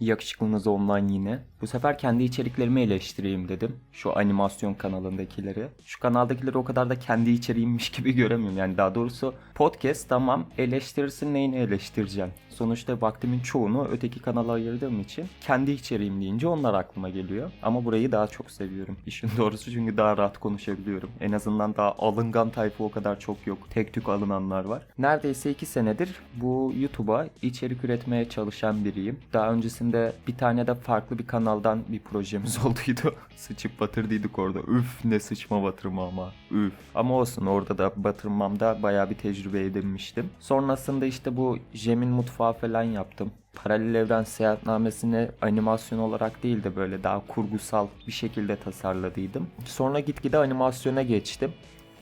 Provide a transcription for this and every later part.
Yakışıklınız online yine. Bu sefer kendi içeriklerimi eleştireyim dedim. Şu animasyon kanalındakileri. Şu kanaldakileri o kadar da kendi içeriğimmiş gibi göremiyorum. Yani daha doğrusu podcast tamam eleştirirsin neyini eleştireceksin. Sonuçta vaktimin çoğunu öteki kanala ayırdığım için kendi içeriğim deyince onlar aklıma geliyor. Ama burayı daha çok seviyorum. İşin doğrusu çünkü daha rahat konuşabiliyorum. En azından daha alıngan tayfa o kadar çok yok. Tek tük alınanlar var. Neredeyse iki senedir bu YouTube'a içerik üretmeye çalışan biriyim. Daha öncesinde bir tane de farklı bir kanaldan bir projemiz olduydu. Sıçıp batırdıydık orada. Üf ne sıçma batırma ama. Üf. Ama olsun orada da batırmamda bayağı bir tecrübe edinmiştim. Sonrasında işte bu Jem'in mutfağı falan yaptım. Paralel evren seyahatnamesini animasyon olarak değil de böyle daha kurgusal bir şekilde tasarladıydım. Sonra gitgide animasyona geçtim.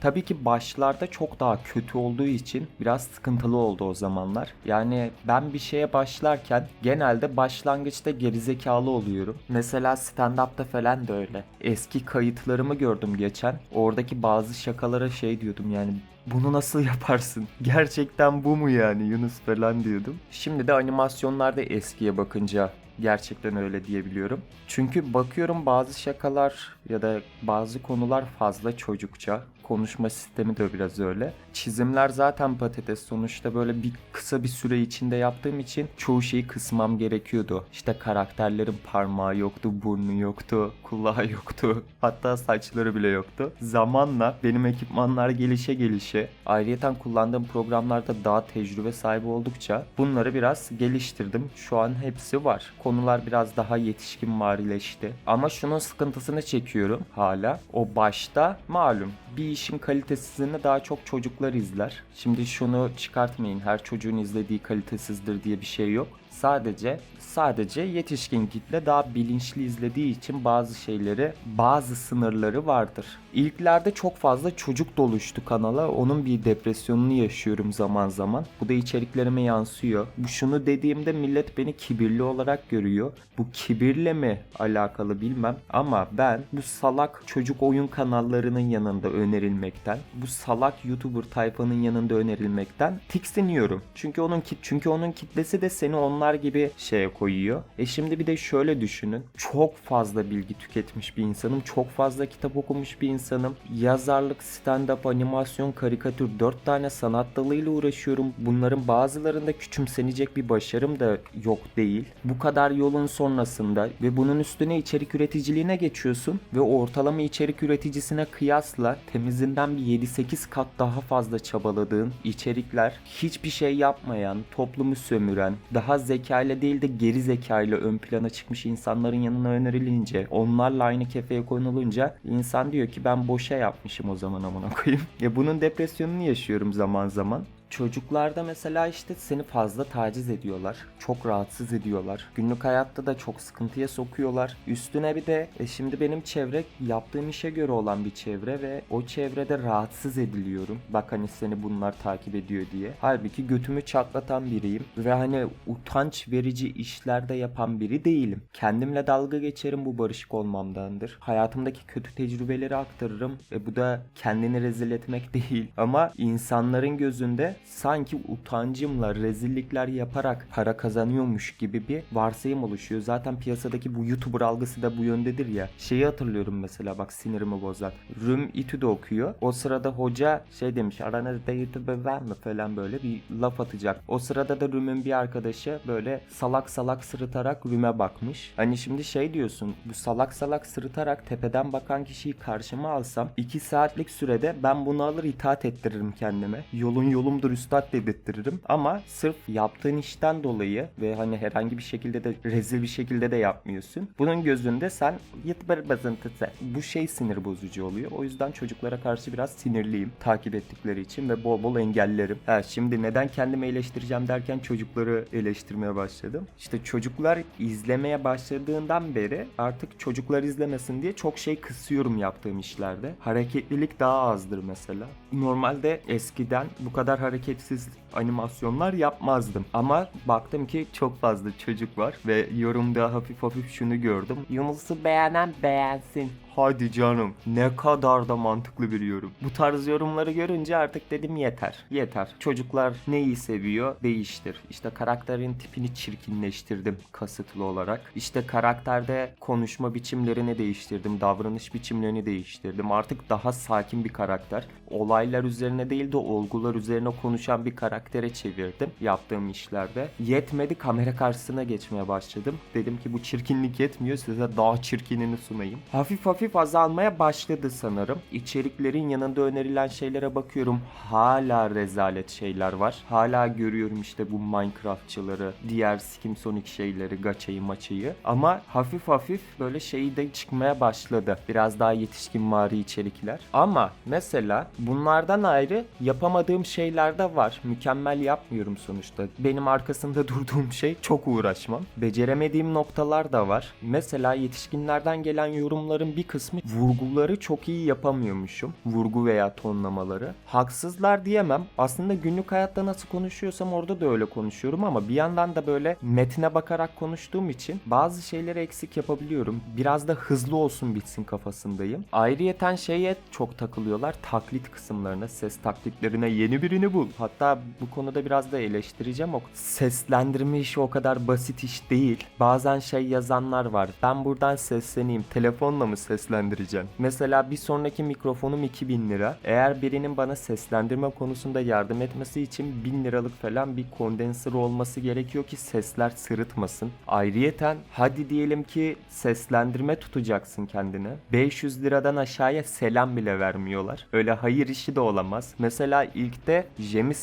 Tabii ki başlarda çok daha kötü olduğu için biraz sıkıntılı oldu o zamanlar. Yani ben bir şeye başlarken genelde başlangıçta gerizekalı oluyorum. Mesela stand-up'ta falan da öyle. Eski kayıtlarımı gördüm geçen. Oradaki bazı şakalara şey diyordum yani bunu nasıl yaparsın? Gerçekten bu mu yani Yunus falan diyordum. Şimdi de animasyonlarda eskiye bakınca gerçekten öyle diyebiliyorum. Çünkü bakıyorum bazı şakalar ya da bazı konular fazla çocukça. Konuşma sistemi de biraz öyle. Çizimler zaten patates. Sonuçta böyle bir kısa bir süre içinde yaptığım için çoğu şeyi kısmam gerekiyordu. İşte karakterlerin parmağı yoktu, burnu yoktu, kulağı yoktu. Hatta saçları bile yoktu. Zamanla benim ekipmanlar gelişe gelişe ayrıyeten kullandığım programlarda daha tecrübe sahibi oldukça bunları biraz geliştirdim. Şu an hepsi var. Konular biraz daha yetişkin marileşti. Ama şunun sıkıntısını çekiyorum hala. O başta malum bir işin kalitesizliğini daha çok çocuklar izler. Şimdi şunu çıkartmayın. Her çocuğun izlediği kalitesizdir diye bir şey yok. Sadece sadece yetişkin kitle daha bilinçli izlediği için bazı şeyleri, bazı sınırları vardır. İlklerde çok fazla çocuk doluştu kanala. Onun bir depresyonunu yaşıyorum zaman zaman. Bu da içeriklerime yansıyor. Bu şunu dediğimde millet beni kibirli olarak görüyor. Bu kibirle mi alakalı bilmem ama ben bu salak çocuk oyun kanallarının yanında önerilmekten, bu salak YouTuber tayfanın yanında önerilmekten tiksiniyorum. Çünkü onun kit çünkü onun kitlesi de seni onlar gibi şeye koyuyor. E şimdi bir de şöyle düşünün. Çok fazla bilgi tüketmiş bir insanım. Çok fazla kitap okumuş bir insanım. Yazarlık, stand-up, animasyon, karikatür 4 tane sanat dalıyla uğraşıyorum. Bunların bazılarında küçümsenecek bir başarım da yok değil. Bu kadar yolun sonrasında ve bunun üstüne içerik üreticiliğine geçiyorsun ve ortalama içerik üreticisine kıyasla temizinden bir 7-8 kat daha fazla çabaladığın içerikler hiçbir şey yapmayan, toplumu sömüren, daha zekayla değil de geri zekayla ön plana çıkmış insanların yanına önerilince, onlarla aynı kefeye konulunca insan diyor ki ben boşa yapmışım o zaman amına koyayım. Ya bunun depresyonunu yaşıyorum zaman zaman. Çocuklarda mesela işte seni fazla taciz ediyorlar. Çok rahatsız ediyorlar. Günlük hayatta da çok sıkıntıya sokuyorlar. Üstüne bir de e, şimdi benim çevre yaptığım işe göre olan bir çevre ve o çevrede rahatsız ediliyorum. Bak hani seni bunlar takip ediyor diye. Halbuki götümü çatlatan biriyim ve hani utanç verici işlerde yapan biri değilim. Kendimle dalga geçerim bu barışık olmamdandır. Hayatımdaki kötü tecrübeleri aktarırım. E bu da kendini rezil etmek değil. Ama insanların gözünde sanki utancımla rezillikler yaparak para kazanıyormuş gibi bir varsayım oluşuyor. Zaten piyasadaki bu YouTuber algısı da bu yöndedir ya. Şeyi hatırlıyorum mesela bak sinirimi bozan. Rüm İTÜ'de okuyor. O sırada hoca şey demiş aranızda YouTuber var mı falan böyle bir laf atacak. O sırada da Rüm'ün bir arkadaşı böyle salak salak sırıtarak Rüm'e bakmış. Hani şimdi şey diyorsun bu salak salak sırıtarak tepeden bakan kişiyi karşıma alsam 2 saatlik sürede ben bunu alır itaat ettiririm kendime. Yolun yolumdur üstad dedirttiririm. Ama sırf yaptığın işten dolayı ve hani herhangi bir şekilde de rezil bir şekilde de yapmıyorsun. Bunun gözünde sen YouTuber bazıntısı. Bu şey sinir bozucu oluyor. O yüzden çocuklara karşı biraz sinirliyim takip ettikleri için ve bol bol engellerim. Ha, şimdi neden kendimi eleştireceğim derken çocukları eleştirmeye başladım. İşte çocuklar izlemeye başladığından beri artık çocuklar izlemesin diye çok şey kısıyorum yaptığım işlerde. Hareketlilik daha azdır mesela. Normalde eskiden bu kadar hareketsiz animasyonlar yapmazdım. Ama baktım ki çok fazla çocuk var ve yorumda hafif hafif şunu gördüm. Yunus'u beğenen beğensin. Hadi canım ne kadar da mantıklı bir yorum. Bu tarz yorumları görünce artık dedim yeter. Yeter. Çocuklar neyi seviyor değiştir. İşte karakterin tipini çirkinleştirdim kasıtlı olarak. İşte karakterde konuşma biçimlerini değiştirdim. Davranış biçimlerini değiştirdim. Artık daha sakin bir karakter. Olaylar üzerine değil de olgular üzerine konuşan bir karaktere çevirdim yaptığım işlerde. Yetmedi kamera karşısına geçmeye başladım. Dedim ki bu çirkinlik yetmiyor size daha çirkinini sunayım. Hafif hafif azalmaya başladı sanırım. İçeriklerin yanında önerilen şeylere bakıyorum. Hala rezalet şeyler var. Hala görüyorum işte bu Minecraftçıları, diğer Skim Sonic şeyleri, gaçayı maçayı. Ama hafif hafif böyle şey de çıkmaya başladı. Biraz daha yetişkin mari içerikler. Ama mesela bunlardan ayrı yapamadığım şeyler de var. Mükemmel yapmıyorum sonuçta. Benim arkasında durduğum şey çok uğraşmam. Beceremediğim noktalar da var. Mesela yetişkinlerden gelen yorumların bir kısmı vurguları çok iyi yapamıyormuşum. Vurgu veya tonlamaları. Haksızlar diyemem. Aslında günlük hayatta nasıl konuşuyorsam orada da öyle konuşuyorum ama bir yandan da böyle metne bakarak konuştuğum için bazı şeyleri eksik yapabiliyorum. Biraz da hızlı olsun bitsin kafasındayım. Ayrıyeten şeye çok takılıyorlar. Taklit kısımlarına, ses taklitlerine yeni birini bul. Hatta bu konuda biraz da eleştireceğim. O seslendirme işi o kadar basit iş değil. Bazen şey yazanlar var. Ben buradan sesleneyim. Telefonla mı seslendireceğim? Mesela bir sonraki mikrofonum 2000 lira. Eğer birinin bana seslendirme konusunda yardım etmesi için 1000 liralık falan bir kondenser olması gerekiyor ki sesler sırıtmasın. Ayrıyeten hadi diyelim ki seslendirme tutacaksın kendine. 500 liradan aşağıya selam bile vermiyorlar. Öyle hayır işi de olamaz. Mesela ilkte Jem'i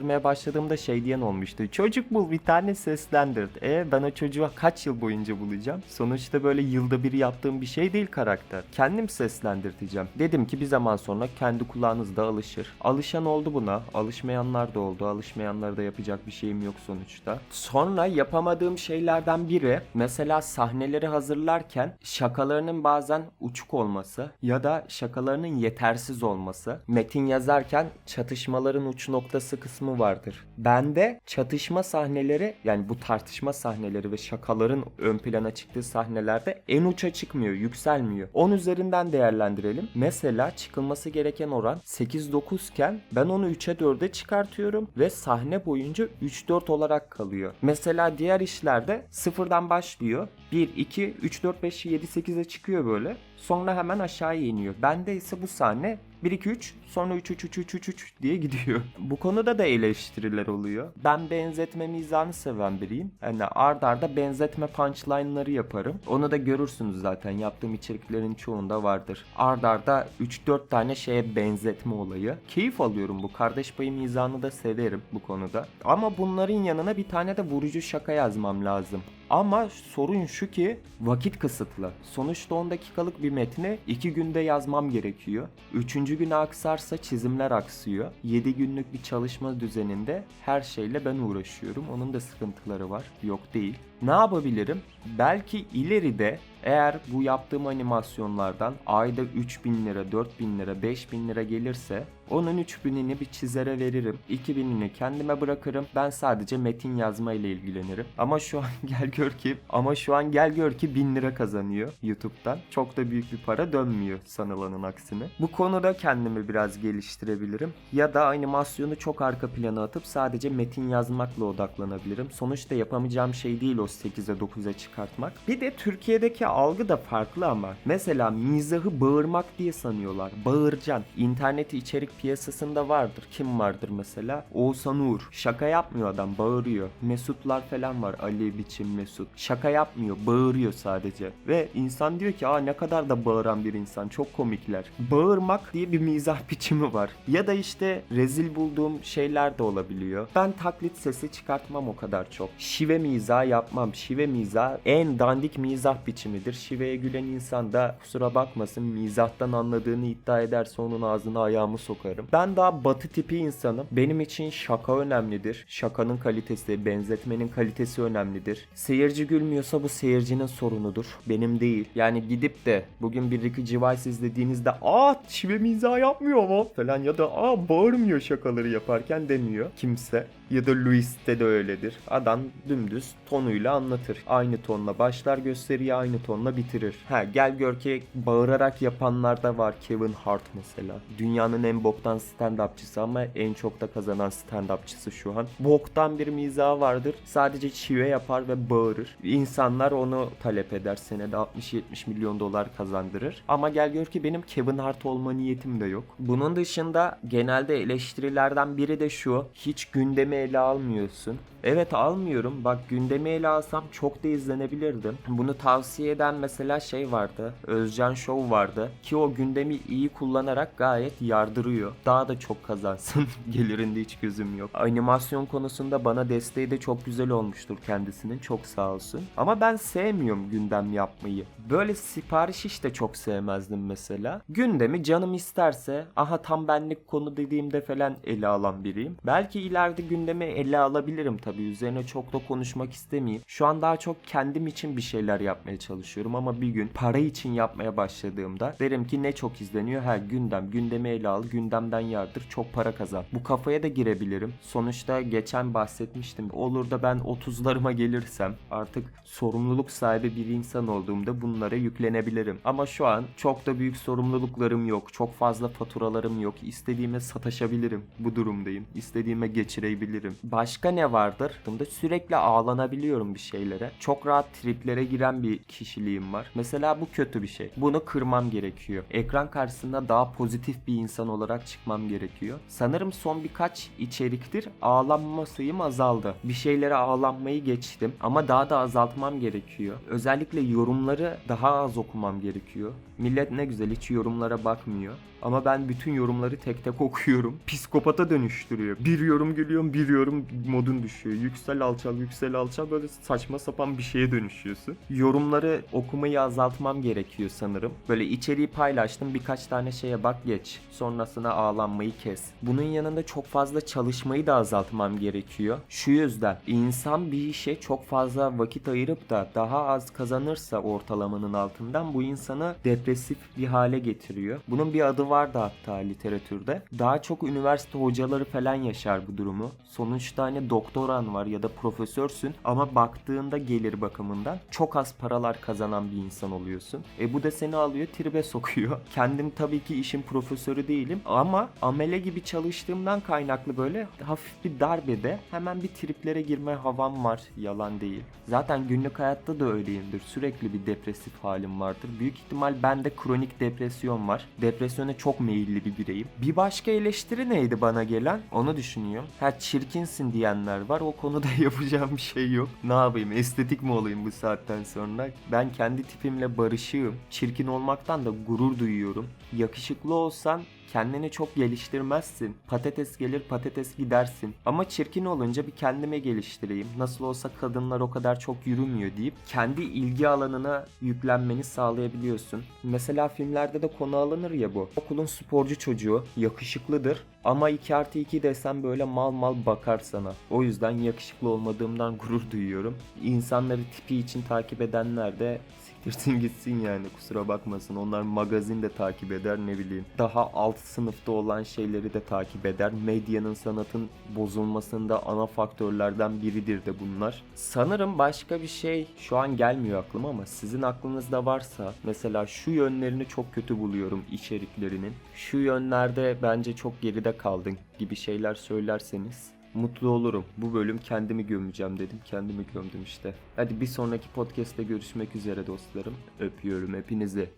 seslendirmeye başladığımda şey diyen olmuştu. Çocuk bul bir tane seslendir. E ben o çocuğa kaç yıl boyunca bulacağım? Sonuçta böyle yılda bir yaptığım bir şey değil karakter. Kendim seslendirteceğim. Dedim ki bir zaman sonra kendi kulağınız da alışır. Alışan oldu buna. Alışmayanlar da oldu. Alışmayanlara da yapacak bir şeyim yok sonuçta. Sonra yapamadığım şeylerden biri mesela sahneleri hazırlarken şakalarının bazen uçuk olması ya da şakalarının yetersiz olması. Metin yazarken çatışmaların uç noktası kısmı vardır. Bende çatışma sahneleri yani bu tartışma sahneleri ve şakaların ön plana çıktığı sahnelerde en uça çıkmıyor, yükselmiyor. 10 üzerinden değerlendirelim. Mesela çıkılması gereken oran 8-9 iken ben onu 3'e 4'e çıkartıyorum ve sahne boyunca 3-4 olarak kalıyor. Mesela diğer işlerde sıfırdan başlıyor. 1, 2, 3, 4, 5, 7, 8'e çıkıyor böyle. Sonra hemen aşağıya iniyor. Bende ise bu sahne 1 2 3 sonra 3 3 3 3 3 3 diye gidiyor. Bu konuda da eleştiriler oluyor. Ben benzetme mizahını seven biriyim. Yani ard arda benzetme punchline'ları yaparım. Onu da görürsünüz zaten. Yaptığım içeriklerin çoğunda vardır. Ard arda 3-4 tane şeye benzetme olayı. Keyif alıyorum bu. Kardeş payı mizahını da severim bu konuda. Ama bunların yanına bir tane de vurucu şaka yazmam lazım. Ama sorun şu ki vakit kısıtlı. Sonuçta 10 dakikalık bir metni 2 günde yazmam gerekiyor. 3. güne aksarsa çizimler aksıyor. 7 günlük bir çalışma düzeninde her şeyle ben uğraşıyorum. Onun da sıkıntıları var. Yok değil. Ne yapabilirim? Belki ileride eğer bu yaptığım animasyonlardan ayda 3000 lira, 4000 lira, 5000 lira gelirse onun 3000'ini bir çizere veririm. 2000'ini kendime bırakırım. Ben sadece metin yazma ile ilgilenirim. Ama şu an gel gör ki ama şu an gel gör ki 1000 lira kazanıyor YouTube'dan. Çok da büyük bir para dönmüyor sanılanın aksine. Bu konuda kendimi biraz geliştirebilirim. Ya da animasyonu çok arka plana atıp sadece metin yazmakla odaklanabilirim. Sonuçta yapamayacağım şey değil o 8'e 9'a çıkartmak. Bir de Türkiye'deki algı da farklı ama. Mesela mizahı bağırmak diye sanıyorlar. Bağırcan. İnternet içerik piyasasında vardır. Kim vardır mesela? Oğuzhan Uğur. Şaka yapmıyor adam bağırıyor. Mesutlar falan var. Ali Biçim Mesut. Şaka yapmıyor. Bağırıyor sadece. Ve insan diyor ki aa ne kadar da bağıran bir insan. Çok komikler. Bağırmak diye bir mizah biçimi var. Ya da işte rezil bulduğum şeyler de olabiliyor. Ben taklit sesi çıkartmam o kadar çok. Şive mizah yapmam. Şive mizah en dandik mizah biçimidir. Önemlidir. Şiveye gülen insan da kusura bakmasın mizahtan anladığını iddia ederse onun ağzına ayağımı sokarım. Ben daha batı tipi insanım. Benim için şaka önemlidir. Şakanın kalitesi, benzetmenin kalitesi önemlidir. Seyirci gülmüyorsa bu seyircinin sorunudur. Benim değil. Yani gidip de bugün bir Ricky Gervais izlediğinizde aa şive mizah yapmıyor mu falan ya da aa bağırmıyor şakaları yaparken demiyor kimse. Ya da Louis'te de öyledir. Adam dümdüz tonuyla anlatır. Aynı tonla başlar gösteriyi aynı tonla bitirir. Ha gel gör ki bağırarak yapanlar da var. Kevin Hart mesela. Dünyanın en boktan stand-upçısı ama en çok da kazanan stand-upçısı şu an. Boktan bir mizahı vardır. Sadece çive yapar ve bağırır. İnsanlar onu talep eder. Senede 60-70 milyon dolar kazandırır. Ama gel gör ki benim Kevin Hart olma niyetim de yok. Bunun dışında genelde eleştirilerden biri de şu. Hiç gündemi ele almıyorsun. Evet almıyorum. Bak gündemi ele alsam çok da izlenebilirdim. Bunu tavsiye eden mesela şey vardı. Özcan Show vardı. Ki o gündemi iyi kullanarak gayet yardırıyor. Daha da çok kazansın. Gelirinde hiç gözüm yok. Animasyon konusunda bana desteği de çok güzel olmuştur kendisinin. Çok sağ olsun. Ama ben sevmiyorum gündem yapmayı. Böyle sipariş işte çok sevmezdim mesela. Gündemi canım isterse aha tam benlik konu dediğimde falan ele alan biriyim. Belki ileride gündemi ele alabilirim tabii. Üzerine çok da konuşmak istemeyeyim. Şu an daha çok kendim için bir şeyler yapmaya çalışıyorum ama bir gün para için yapmaya başladığımda derim ki ne çok izleniyor her gündem. Gündemi ele al, gündemden yardır, çok para kazan. Bu kafaya da girebilirim. Sonuçta geçen bahsetmiştim. Olur da ben 30'larıma gelirsem artık sorumluluk sahibi bir insan olduğumda bunlara yüklenebilirim. Ama şu an çok da büyük sorumluluklarım yok. Çok fazla faturalarım yok. İstediğime sataşabilirim. Bu durumdayım. İstediğime geçirebilirim. Başka ne vardır? Bunda sürekli ağlanabiliyorum bir şeylere. Çok rahat triplere giren bir kişiliğim var. Mesela bu kötü bir şey. Bunu kırmam gerekiyor. Ekran karşısında daha pozitif bir insan olarak çıkmam gerekiyor. Sanırım son birkaç içeriktir ağlanma sayım azaldı. Bir şeylere ağlanmayı geçtim ama daha da azaltmam gerekiyor. Özellikle yorumları daha az okumam gerekiyor. Millet ne güzel hiç yorumlara bakmıyor. Ama ben bütün yorumları tek tek okuyorum. Psikopata dönüştürüyor. Bir yorum gülüyorum, bir yorum modun düşüyor. Yüksel alçal, yüksel alçal böyle saçma sapan bir şeye dönüşüyorsun. Yorumları okumayı azaltmam gerekiyor sanırım. Böyle içeriği paylaştım birkaç tane şeye bak geç. Sonrasına ağlanmayı kes. Bunun yanında çok fazla çalışmayı da azaltmam gerekiyor. Şu yüzden insan bir işe çok fazla vakit ayırıp da daha az kazanırsa ortalamanın altından bu insanı depresif bir hale getiriyor. Bunun bir adı vardı hatta literatürde. Daha çok üniversite hocaları falan yaşar bu durumu. Sonuçta hani doktoran var ya da profesörsün ama baktığında gelir bakımından çok az paralar kazanan bir insan oluyorsun. E bu da seni alıyor tribe sokuyor. Kendim tabii ki işin profesörü değilim ama amele gibi çalıştığımdan kaynaklı böyle hafif bir darbede hemen bir triplere girme havam var. Yalan değil. Zaten günlük hayatta da öyleyimdir. Sürekli bir depresif halim vardır. Büyük ihtimal bende kronik depresyon var. Depresyona çok meyilli bir bireyim. Bir başka eleştiri neydi bana gelen? Onu düşünüyorum. Ha çirkinsin diyenler var. O konuda yapacağım bir şey yok. Ne yapayım? Estetik mi olayım bu saatten sonra? Ben kendi tipimle barışığım. Çirkin olmaktan da gurur duyuyorum. Yakışıklı olsan kendini çok geliştirmezsin. Patates gelir patates gidersin. Ama çirkin olunca bir kendime geliştireyim. Nasıl olsa kadınlar o kadar çok yürümüyor deyip kendi ilgi alanına yüklenmeni sağlayabiliyorsun. Mesela filmlerde de konu alınır ya bu. Okulun sporcu çocuğu yakışıklıdır ama 2 artı 2 desem böyle mal mal bakar sana. O yüzden yakışıklı olmadığımdan gurur duyuyorum. İnsanları tipi için takip edenler de siktirsin gitsin yani kusura bakmasın. Onlar magazin de takip eder ne bileyim. Daha alt sınıfta olan şeyleri de takip eder. Medyanın sanatın bozulmasında ana faktörlerden biridir de bunlar. Sanırım başka bir şey şu an gelmiyor aklıma ama sizin aklınızda varsa mesela şu yönlerini çok kötü buluyorum içeriklerinin. Şu yönlerde bence çok geride kaldın gibi şeyler söylerseniz mutlu olurum. Bu bölüm kendimi gömeceğim dedim. Kendimi gömdüm işte. Hadi bir sonraki podcast'te görüşmek üzere dostlarım. Öpüyorum hepinizi.